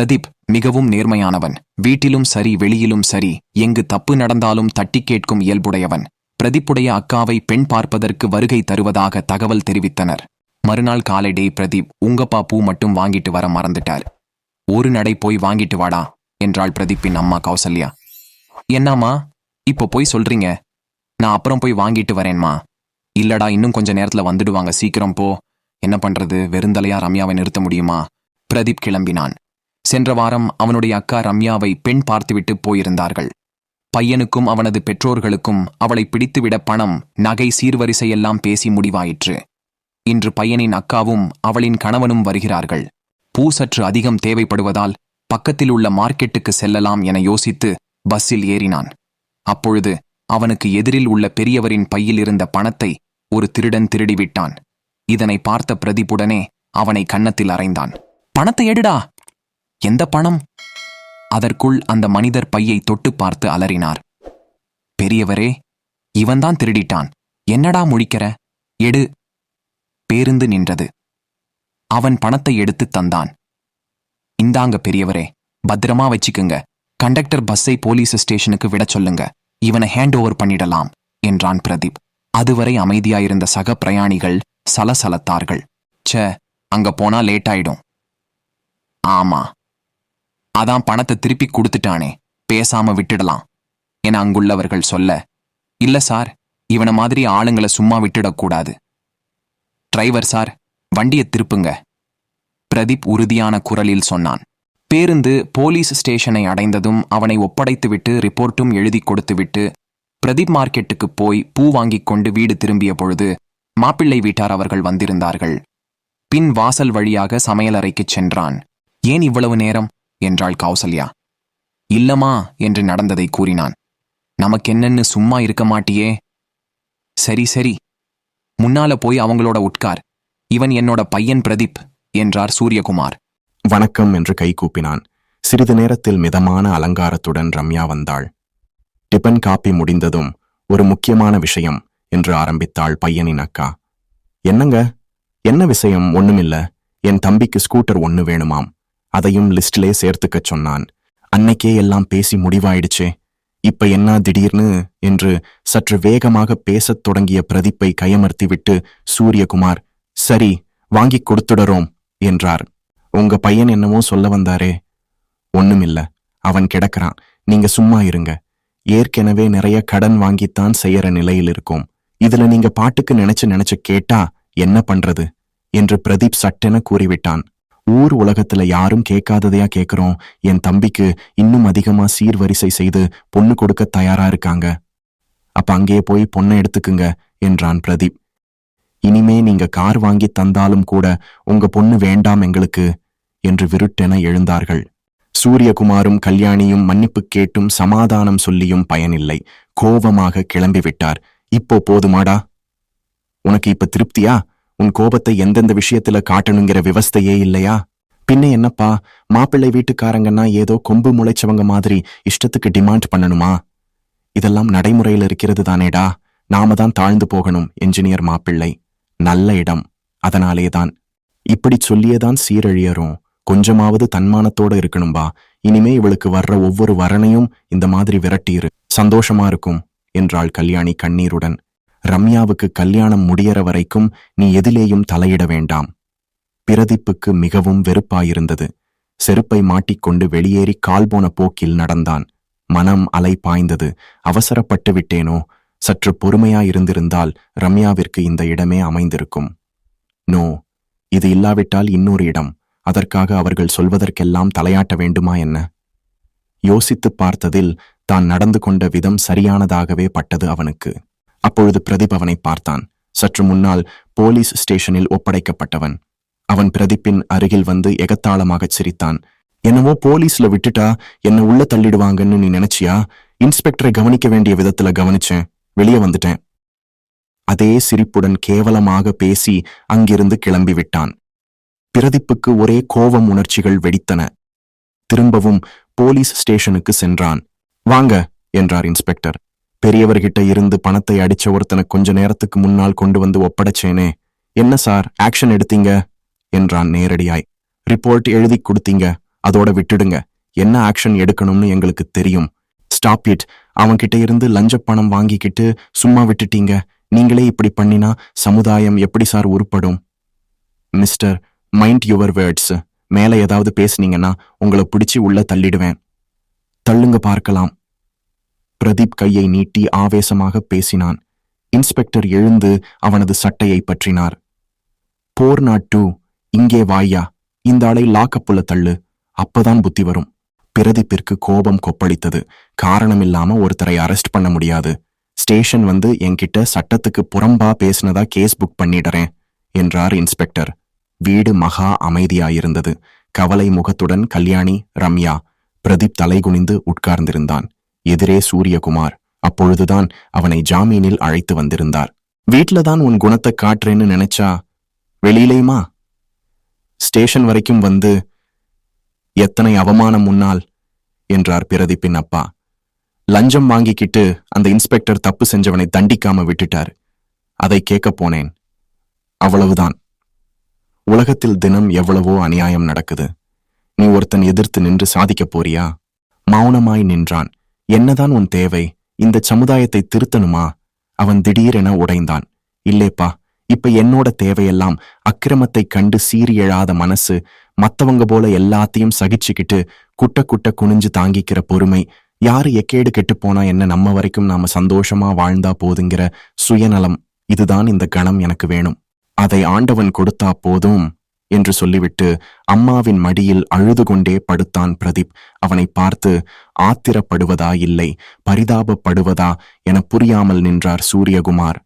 பிரதீப் மிகவும் நேர்மையானவன். வீட்டிலும் சரி வெளியிலும் சரி எங்கு தப்பு நடந்தாலும் தட்டி கேட்கும் இயல்புடையவன். பிரதீப்புடைய அக்காவை பெண் பார்ப்பதற்கு வருகை தருவதாக தகவல் தெரிவித்தனர். மறுநாள் காலை டே பிரதீப் உங்கப்பா பூ மட்டும் வாங்கிட்டு வர மறந்துட்டார். ஒரு நடை போய் வாங்கிட்டு வாடா என்றாள் பிரதீப்பின் அம்மா கௌசல்யா. என்னம்மா இப்போ போய் சொல்றீங்க? நான் அப்புறம் போய் வாங்கிட்டு வரேன்மா. இல்லடா இன்னும் கொஞ்ச நேரத்துல வந்துடுவாங்க சீக்கிரம் போ. என்ன பண்றது வெறுந்தலையா ரம்யாவை நிறுத்த முடியுமா? பிரதீப் கிளம்பினான். சென்ற வாரம் அவனுடைய அக்கா ரம்யாவை பெண் பார்த்துவிட்டு போயிருந்தார்கள். பையனுக்கும் அவனது பெற்றோர்களுக்கும் அவளை பிடித்துவிட பணம் நகை சீர்வரிசையெல்லாம் பேசி முடிவாயிற்று. இன்று பையனின் அக்காவும் அவளின் கணவனும் வருகிறார்கள். பூ சற்று அதிகம் தேவைப்படுவதால் பக்கத்தில் உள்ள மார்க்கெட்டுக்கு செல்லலாம் என யோசித்து பஸ்ஸில் ஏறினான். அப்பொழுது அவனுக்கு எதிரில் உள்ள பெரியவரின் பையில் இருந்த பணத்தை ஒரு திருடன் திருடிவிட்டான். இதனை பார்த்த பிரதிப்புடனே அவனை கன்னத்தில் அறைந்தான். பணத்தை எடுடா! எந்த பணம்? அதற்குள் அந்த மனிதர் பையை தொட்டு பார்த்து அலறினார். பெரியவரே இவன்தான் திருடிட்டான். என்னடா முழிக்கிற? எடு. பேருந்து நின்றது. அவன் பணத்தை எடுத்து தந்தான். இந்தாங்க பெரியவரே பத்திரமா வச்சுக்குங்க. கண்டக்டர் பஸ்ஸை போலீஸ் ஸ்டேஷனுக்கு விடச் சொல்லுங்க. இவனை ஹேண்ட் ஓவர் பண்ணிடலாம் என்றான் பிரதீப். அதுவரை அமைதியாயிருந்த சக பிரயாணிகள் சலசலத்தார்கள். ச்சே அங்க போனா லேட் ஆயிடும் ஆமா அதான் பணத்தை திருப்பி கொடுத்துட்டானே. பேசாம விட்டுடலாம். என அங்குள்ளவர்கள் சொல்ல இல்ல சார் இவன மாதிரி ஆளுங்களை சும்மா விட்டுடக்கூடாது டிரைவர் சார் வண்டியை திருப்புங்க. பிரதீப் உறுதியான குரலில் சொன்னான். பேருந்து போலீஸ் ஸ்டேஷனை அடைந்ததும் அவனை ஒப்படைத்துவிட்டு ரிப்போர்ட்டும் எழுதி கொடுத்துவிட்டு பிரதீப் மார்க்கெட்டுக்கு போய் பூ வாங்கிக் கொண்டு வீடு திரும்பிய பொழுது மாப்பிள்ளை வீட்டார் அவர்கள் வந்திருந்தார்கள். பின் வாசல் வழியாக சமையலறைக்குச் சென்றான். ஏன் இவ்வளவு நேரம்? என்றாள் கௌசல்யா. இல்லமா என்று நடந்ததை கூறினான். நமக்கென்னன்னு சும்மா இருக்க மாட்டியே? சரி சரி. முன்னால போய் அவங்களோட உட்கார். இவன் என்னோட பையன் பிரதீப் என்றார் சூரியகுமார். வணக்கம் என்று கை கூப்பினான். சிறிது நேரத்தில் மிதமான அலங்காரத்துடன் ரம்யா வந்தாள். டிபன் காப்பி முடிந்ததும் ஒரு முக்கியமான விஷயம் என்று ஆரம்பித்தாள் பையனின் அக்கா. என்னங்க? என்ன விஷயம்? ஒண்ணுமில்ல. என் தம்பிக்கு ஸ்கூட்டர் ஒன்னு வேணுமாம். அதையும் லிஸ்டிலே சேர்த்துக்க சொன்னான். அன்னைக்கே எல்லாம் பேசி முடிவாயிடுச்சே. இப்ப என்ன திடீர்னு? என்று சற்று வேகமாக பேசத் தொடங்கிய பிரதீப்பை கயமர்த்திவிட்டு சூரியகுமார் சரி வாங்கிக் கொடுத்துடறோம் என்றார். உங்க பையன் என்னமோ சொல்ல வந்தாரே. ஒண்ணுமில்ல அவன் கிடக்கிறான். நீங்க சும்மா இருங்க. ஏற்கனவே நிறைய கடன் வாங்கித்தான் செய்யற நிலையில் இருக்கோம். இதுல நீங்க பாட்டுக்கு நினைச்சு நினைச்சு கேட்டா என்ன பண்றது? என்று பிரதீப் சட்டென கூறிவிட்டான். ஊர் உலகத்துல யாரும் கேட்காததையா கேக்குறோம். என் தம்பிக்கு இன்னும் அதிகமா சீர்வரிசை செய்து பொண்ணு கொடுக்க தயாரா இருக்காங்க. அப்ப அங்கேயே போய் பொண்ணை எடுத்துக்குங்க என்றான் பிரதீப். இனிமே நீங்க கார் வாங்கி தந்தாலும் கூட உங்க பொண்ணு வேண்டாம் எங்களுக்கு என்று விருட்டென எழுந்தார்கள். சூரியகுமாரும் கல்யாணியும் மன்னிப்பு கேட்டும் சமாதானம் சொல்லியும் பயனில்லை. கோபமாக கிளம்பிவிட்டார். இப்போ போதுமாடா. உனக்கு இப்ப திருப்தியா? உன் கோபத்தை எந்தெந்த விஷயத்துல காட்டணுங்கிற விவஸ்தையே இல்லையா? பின்ன என்னப்பா மாப்பிள்ளை வீட்டுக்காரங்கன்னா ஏதோ கொம்பு முளைச்சவங்க மாதிரி இஷ்டத்துக்கு டிமாண்ட் பண்ணணுமா? இதெல்லாம் நடைமுறையில் இருக்கிறது தானேடா. நாம தான் தாழ்ந்து போகணும் என்ஜினியர் மாப்பிள்ளை. நல்ல இடம். அதனாலேதான் இப்படி சொல்லியேதான் சீரழியரும் கொஞ்சமாவது தன்மானத்தோட இருக்கணும்பா இனிமே இவளுக்கு வர்ற ஒவ்வொரு வரனையும் இந்த மாதிரி விரட்டியிரு. சந்தோஷமா இருக்கும் என்றாள் கல்யாணி கண்ணீருடன். ரம்யாவுக்கு கல்யாணம் முடியற வரைக்கும் நீ எதிலேயும் தலையிட வேண்டாம். பிரதிப்புக்கு மிகவும் வெறுப்பாயிருந்தது. செருப்பை மாட்டிக்கொண்டு வெளியேறி கால் போன போக்கில் நடந்தான். மனம் அலை பாய்ந்தது. அவசரப்பட்டு விட்டேனோ? சற்று பொறுமையாயிருந்திருந்தால் ரம்யாவிற்கு இந்த இடமே அமைந்திருக்கும். நோ இது இல்லாவிட்டால் இன்னொரு இடம். அதற்காக அவர்கள் சொல்வதற்கெல்லாம் தலையாட்ட வேண்டுமா என்ன? யோசித்துப் பார்த்ததில் தான் நடந்து கொண்ட விதம் சரியானதாகவே பட்டது அவனுக்கு. அப்பொழுது பிரதீப் அவனை பார்த்தான். சற்று முன்னால் போலீஸ் ஸ்டேஷனில் ஒப்படைக்கப்பட்டவன். அவன் பிரதீப்பின் அருகில் வந்து எகத்தாளமாகச் சிரித்தான். என்னவோ போலீஸ்ல விட்டுட்டா என்ன உள்ள தள்ளிடுவாங்கன்னு நீ நினைச்சியா? இன்ஸ்பெக்டரை கவனிக்க வேண்டிய விதத்துல கவனிச்சேன். வெளியே வந்துட்டேன். அதே சிரிப்புடன் கேவலமாக பேசி அங்கிருந்து கிளம்பி விட்டான் பிரதிப்புக்கு ஒரே கோபம் உணர்ச்சிகள் வெடித்தன. திரும்பவும் போலீஸ் ஸ்டேஷனுக்கு சென்றான். வாங்க என்றார் இன்ஸ்பெக்டர். பெரியவர்கிட்ட இருந்து பணத்தை அடிச்ச ஒருத்தனை கொஞ்ச நேரத்துக்கு முன்னால் கொண்டு வந்து ஒப்படைச்சேனே. என்ன சார்? ஆக்ஷன் எடுத்தீங்க? என்றான் நேரடியாய். ரிப்போர்ட் எழுதி கொடுத்தீங்க. அதோட விட்டுடுங்க. என்ன ஆக்ஷன் எடுக்கணும்னு எங்களுக்கு தெரியும். Stop it. அவன்கிட்ட இருந்து லஞ்ச பணம் வாங்கிக்கிட்டு சும்மா விட்டுட்டீங்க. நீங்களே இப்படி பண்ணினா சமுதாயம் எப்படி sir உருப்படும்? Mister mind your words. மேல ஏதாவது பேசுனீங்கன்னா உங்களை பிடிச்சி உள்ள தள்ளிடுவேன். தள்ளுங்க பார்க்கலாம். பிரதீப் கையை நீட்டி ஆவேசமாக பேசினான். இன்ஸ்பெக்டர் எழுந்து அவனது சட்டையை பற்றினார். போர் நாட்டு இங்கே வாயா இந்த ஆளை லாக்கப்புல தள்ளு அப்பதான் புத்தி வரும். பிரதீப்பிற்கு கோபம் கொப்பளித்தது. காரணமில்லாம ஒருத்தரை அரெஸ்ட் பண்ண முடியாது. ஸ்டேஷன் வந்து என்கிட்ட சட்டத்துக்கு புறம்பா பேசினதா கேஸ் புக் பண்ணிடுறேன் என்றார் இன்ஸ்பெக்டர். வீடு மகா அமைதியாயிருந்தது. கவலை முகத்துடன் கல்யாணி ரம்யா பிரதீப் தலைகுனிந்து உட்கார்ந்திருந்தான். எதிரே சூரியகுமார். அப்பொழுதுதான் அவனை ஜாமீனில் அழைத்து வந்திருந்தார். வீட்ல தான் உன் குணத்தை காட்டுறேன்னு நினைச்சா? வெளியிலேயுமா? ஸ்டேஷன் வரைக்கும் வந்து எத்தனை அவமானம் முன்னால் என்றார் பிரதீப்பின் அப்பா. லஞ்சம் வாங்கிக்கிட்டு அந்த இன்ஸ்பெக்டர் தப்பு செஞ்சவனை தண்டிக்காம விட்டுட்டார். அதை கேட்கப் போனேன். அவ்வளவுதான். உலகத்தில் தினம் எவ்வளவோ அநியாயம் நடக்குது. நீ ஒருத்தன் எதிர்த்து நின்று சாதிக்கப் போறியா? மௌனமாய் நின்றான். என்னதான் உன் தேவை இந்த சமுதாயத்தை திருத்தணுமா? அவன் திடீரென உடைந்தான். இல்லேப்பா இப்ப என்னோட தேவையெல்லாம் அக்கிரமத்தை கண்டு சீறி எழாத மனசு மத்தவங்க போல எல்லாத்தையும் சகிச்சுக்கிட்டு குட்ட குட்ட குனிஞ்சு தாங்கிக்கிற பொறுமை யாரு எக்கேடு கெட்டு போனா என்ன நம்ம வரைக்கும் நாம சந்தோஷமா வாழ்ந்தா போதுங்கிற சுயநலம் இதுதான் இந்த கணம் எனக்கு வேணும். அதை ஆண்டவன் கொடுத்தா போதும். என்று சொல்லிவிட்டு அம்மாவின் மடியில் அழுது கொண்டே படுத்தான் பிரதீப். அவனை பார்த்து ஆத்திரப்படுவதா இல்லை? பரிதாபப்படுவதா? என புரியாமல் நின்றார் சூரியகுமார்.